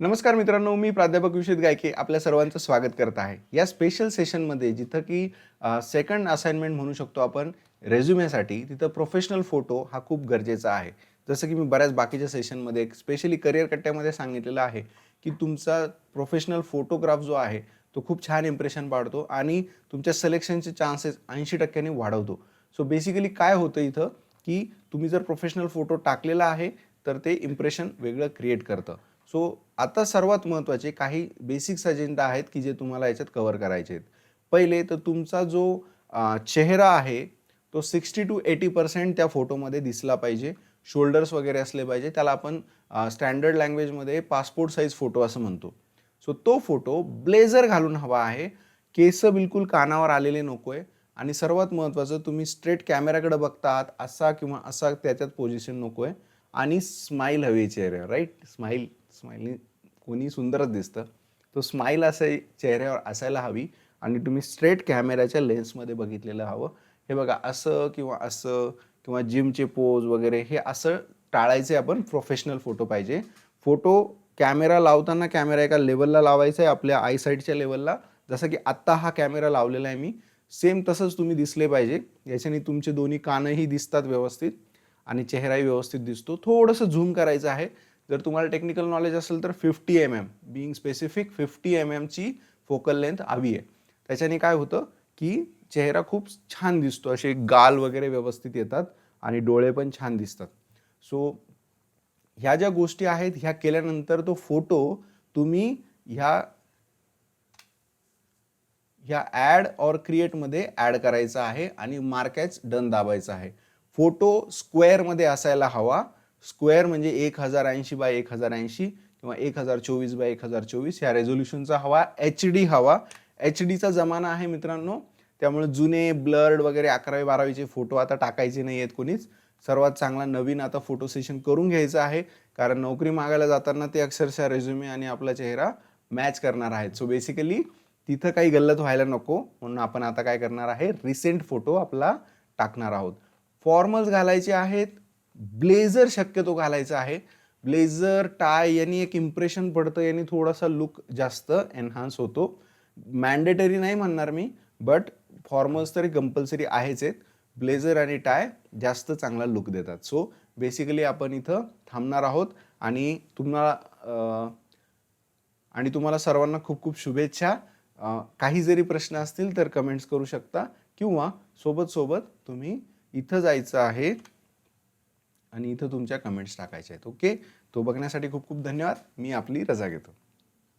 नमस्कार मित्रांनो मी प्राध्यापक विषित गायके आपल्या सर्वांचं स्वागत करत आहे. या स्पेशल सेशनमध्ये जिथं की सेकंड असाइनमेंट म्हणू शकतो आपण रेझ्युमेसाठी तिथं प्रोफेशनल फोटो हा खूप गरजेचा आहे. जसं की मी बऱ्याच बाकीच्या सेशनमध्ये स्पेशली करिअर कट्ट्यामध्ये सांगितलेलं आहे की तुमचा प्रोफेशनल फोटोग्राफ जो आहे तो खूप छान इम्प्रेशन पाडतो आणि तुमच्या सिलेक्शनचे चान्सेस ऐंशी टक्क्यांनी वाढवतो. सो बेसिकली काय होतं इथं की तुम्ही जर प्रोफेशनल फोटो टाकलेला आहे तर ते इम्प्रेशन वेगळं क्रिएट करतं. सो आता सर्वात महत्त्वाचे काही बेसिक्स अजेंडा आहेत की जे तुम्हाला याच्यात कवर करायचे आहेत. पहिले तर तुमचा जो चेहरा आहे तो सिक्स्टी टू एटी पर्सेंट त्या फोटोमध्ये दिसला पाहिजे. शोल्डर्स वगैरे असले पाहिजे. त्याला आपण स्टँडर्ड लँग्वेजमध्ये पासपोर्ट साईज फोटो असं म्हणतो. सो तो फोटो ब्लेझर घालून हवा आहे. केस बिलकुल कानावर आलेले नको आहे आणि सर्वात महत्त्वाचं तुम्ही स्ट्रेट कॅमेराकडे बघतात असा किंवा असा त्याच्यात पोझिशन नको आहे आणि स्माईल हवी चेहऱ्यावर राईट स्माईल स्माइलिंग कोणी सुंदरच दिसतं. तो स्माईल असं चेहऱ्यावर असायला हवी आणि तुम्ही स्ट्रेट कॅमेऱ्याच्या लेन्समध्ये बघितलेलं हवं. हे बघा असं किंवा असं किंवा जिमचे पोज वगैरे हे असं टाळायचे आपण प्रोफेशनल फोटो पाहिजे. फोटो कॅमेरा लावताना कॅमेरा एका लेवलला लावायचा आहे आपल्या आय साईडच्या लेवलला जसं की आत्ता हा कॅमेरा लावलेला आहे मी. सेम तसंच तुम्ही दिसले पाहिजे. याच्याने तुमचे दोन्ही कानही दिसतात व्यवस्थित आणि चेहराही व्यवस्थित दिसतो. थोडंसं झूम करायचं आहे. जर तुम्हाला टेक्निकल नॉलेज असेल तर fifty M M being specific fifty M एमची focal length हवी आहे. त्याच्याने काय होतं की चेहरा खूप छान दिसतो असे गाल वगैरे व्यवस्थित येतात आणि डोळे पण छान दिसतात. सो ह्या ज्या गोष्टी आहेत ह्या केल्यानंतर तो फोटो तुम्ही ह्या ह्या ॲड ऑर क्रिएटमध्ये ॲड करायचा आहे आणि मार्कॅच डन दाबायचा आहे. फोटो स्क्वेअरमध्ये असायला हवा स्क्वेअर म्हणजे एक हजार ऐंशी बाय एक हजार ऐंशी किंवा एक हजार चोवीस बाय एक हजार चोवीस ह्या रेझोल्युशनचा हवा एच डी हवा. एच डीचा जमाना आहे मित्रांनो. त्यामुळे जुने ब्लर्ड वगैरे अकरावी बारावीचे फोटो आता टाकायचे नाही आहेत कोणीच. सर्वात चांगला नवीन आता फोटो सेशन करून घ्यायचं आहे. कारण नोकरी मागायला जाताना ते अक्षरशः रेझ्युमे आणि आपला चेहरा मॅच करणार आहेत. सो बेसिकली तिथं काही गल्लत व्हायला नको. म्हणून आपण आता काय करणार आहे? रिसेंट फोटो आपला टाकणार आहोत. फॉर्मल्स घालायचे आहेत. ब्लेझर शक्यतो घालायचा आहे. ब्लेझर टाय यांनी एक इम्प्रेशन पडतं यांनी थोडासा लुक जास्त एन्हान्स होतो. मॅन्डेटरी नाही म्हणणार मी बट फॉर्मल्स तरी कंपल्सरी आहेच आहेत. ब्लेझर आणि टाय जास्त चांगला लुक देतात. सो बेसिकली आपण इथं थांबणार आहोत आणि तुम्हाला आणि तुम्हाला सर्वांना खूप खूप शुभेच्छा. काही जरी प्रश्न असतील तर कमेंट्स करू शकता किंवा सोबत सोबत तुम्ही इथं जायचं आहे. आणि इथं तुमच्या कमेंट्स टाकायच्या आहेत. ओके तो बघण्यासाठी खूप खूप धन्यवाद. मी आपली रजा घेतो.